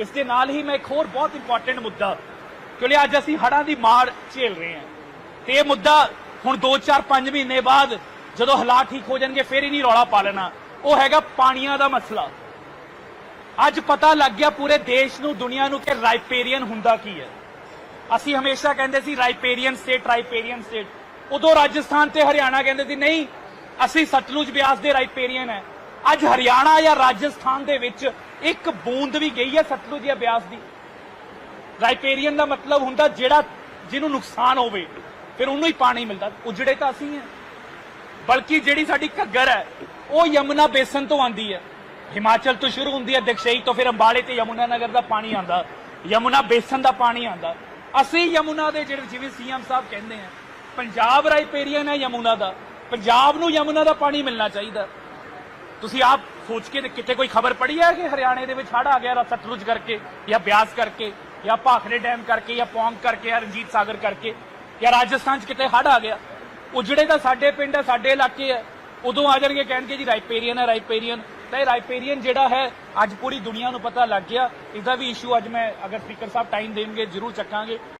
ਇਸ ਦੇ ਨਾਲ ਹੀ ਮੈਂ ਇੱਕ ਹੋਰ ਬਹੁਤ ਇੰਪੋਰਟੈਂਟ ਮੁੱਦਾ, ਕਿਉਂਕਿ ਅੱਜ ਅਸੀਂ ਹੜ੍ਹਾਂ ਦੀ ਮਾਰ ਝੇਲ ਰਹੇ ਹਾਂ। ਤੇ ਇਹ ਮੁੱਦਾ ਹੁਣ 2 4 5 ਮਹੀਨੇ ਬਾਅਦ ਜਦੋਂ ਹਾਲਾਤ ਠੀਕ ਹੋ ਜਾਣਗੇ, ਫੇਰ ਹੀ ਨਹੀਂ ਰੌਲਾ ਪਾ ਲੈਣਾ। ਉਹ ਹੈਗਾ ਪਾਣੀਆਂ ਦਾ ਮਸਲਾ। ਅੱਜ ਪਤਾ ਲੱਗ ਗਿਆ ਪੂਰੇ ਦੇਸ਼ ਨੂੰ, ਦੁਨੀਆ ਨੂੰ ਕਿ ਰਾਈਪੇਰੀਅਨ ਹੁੰਦਾ ਕੀ ਹੈ। ਅਸੀਂ ਹਮੇਸ਼ਾ ਕਹਿੰਦੇ ਸੀ ਰਾਈਪੇਰੀਅਨ ਸਟੇਟ ਰਾਈਪੇਰੀਅਨ ਸਟੇਟ ਉਦੋਂ ਰਾਜਸਥਾਨ ਤੇ ਹਰਿਆਣਾ ਕਹਿੰਦੇ ਸੀ, ਨਹੀਂ, ਅਸੀਂ ਸਤਲੁਜ ਬਿਆਸ ਦੇ ਰਾਈਪੇਰੀਅਨ ਹੈ। ਅੱਜ ਹਰਿਆਣਾ ਜਾਂ ਰਾਜਸਥਾਨ ਦੇ ਵਿੱਚ ਇੱਕ ਬੂੰਦ ਵੀ ਗਈ ਹੈ ਸਤਲੁਜ ਜਾਂ ਬਿਆਸ ਦੀ। ਰਾਈਪੇਰੀਅਨ ਦਾ ਮਤਲਬ ਹੁੰਦਾ ਜਿਹੜਾ ਜਿਹਨੂੰ ਨੁਕਸਾਨ ਹੋਵੇ, ਫਿਰ ਉਹਨੂੰ ਹੀ ਪਾਣੀ ਮਿਲਦਾ, ਉਜੜੇ ਤਾਂ ਅਸੀਂ ਹੈ। ਬਲਕਿ ਜਿਹੜੀ ਸਾਡੀ ਘੱਗਰ ਹੈ, ਉਹ ਯਮੁਨਾ ਬੇਸਨ ਤੋਂ ਆਂਦੀ ਹੈ। ਹਿਮਾਚਲ ਤੋਂ ਸ਼ੁਰੂ ਹੁੰਦੀ ਹੈ, ਦਕਸ਼ਈ ਤੋਂ ਫਿਰ ਅੰਬਾਲੇ ਤੇ ਯਮੁਨਾ ਨਗਰ ਦਾ ਪਾਣੀ ਆਂਦਾ ਯਮੁਨਾ ਬੇਸਨ ਦਾ ਪਾਣੀ ਆਂਦਾ ਅਸੀਂ ਯਮੁਨਾ ਦੇ ਜਿਹੜੇ ਜਿਵੇਂ ਸੀਐਮ ਸਾਹਿਬ ਕਹਿੰਦੇ ਆ, ਪੰਜਾਬ ਰਾਈਪੇਰੀਅਨ ਹੈ ਯਮੁਨਾ ਦਾ, ਪੰਜਾਬ ਨੂੰ ਯਮੁਨਾ ਦਾ ਪਾਣੀ ਮਿਲਣਾ ਚਾਹੀਦਾ। ਤੁਸੀਂ ਆਪ ਸੋਚ ਕੇ ਤੇ ਕਿਤੇ ਕੋਈ ਖਬਰ ਪੜੀ ਹੈ ਕਿ ਹਰਿਆਣੇ ਦੇ ਵਿੱਚ ਹੜ ਆ ਗਿਆ ਸਤਲੁਜ ਕਰਕੇ ਜਾਂ ਬਿਆਸ ਕਰਕੇ ਜਾਂ ਭਾਖਰੇ ਡੈਮ ਕਰਕੇ ਜਾਂ ਪੌਂਗ ਕਰਕੇ ਜਾਂ ਰਣਜੀਤ ਸਾਗਰ ਕਰਕੇ ਜਾਂ ਰਾਜਸਥਾਨ 'ਚ ਕਿਤੇ ਹੜ ਆ ਗਿਆ? ਉਜੜੇ ਤਾਂ ਸਾਡੇ ਪਿੰਡ ਹੈ, ਸਾਡੇ ਇਲਾਕੇ ਹੈ। ਉਦੋਂ ਆ ਜਾਣਗੇ ਕਹਿਣਗੇ ਜੀ ਰਾਈਪੇਰੀਅਨ ਹੈ, ਰਾਈਪੇਰੀਅਨ। ਤਾਂ ਇਹ ਰਾਈਪੇਰੀਅਨ ਜਿਹੜਾ ਹੈ, ਅੱਜ ਪੂਰੀ ਦੁਨੀਆ ਨੂੰ ਪਤਾ ਲੱਗ ਗਿਆ। ਇਸ ਦਾ ਵੀ ਇਸ਼ੂ ਅੱਜ ਮੈਂ ਅਗਰ ਸਪੀਕਰ ਸਾਹਿਬ ਟਾਈਮ ਦੇਣਗੇ, ਜ਼ਰੂਰ ਚੱਕਾਂਗੇ।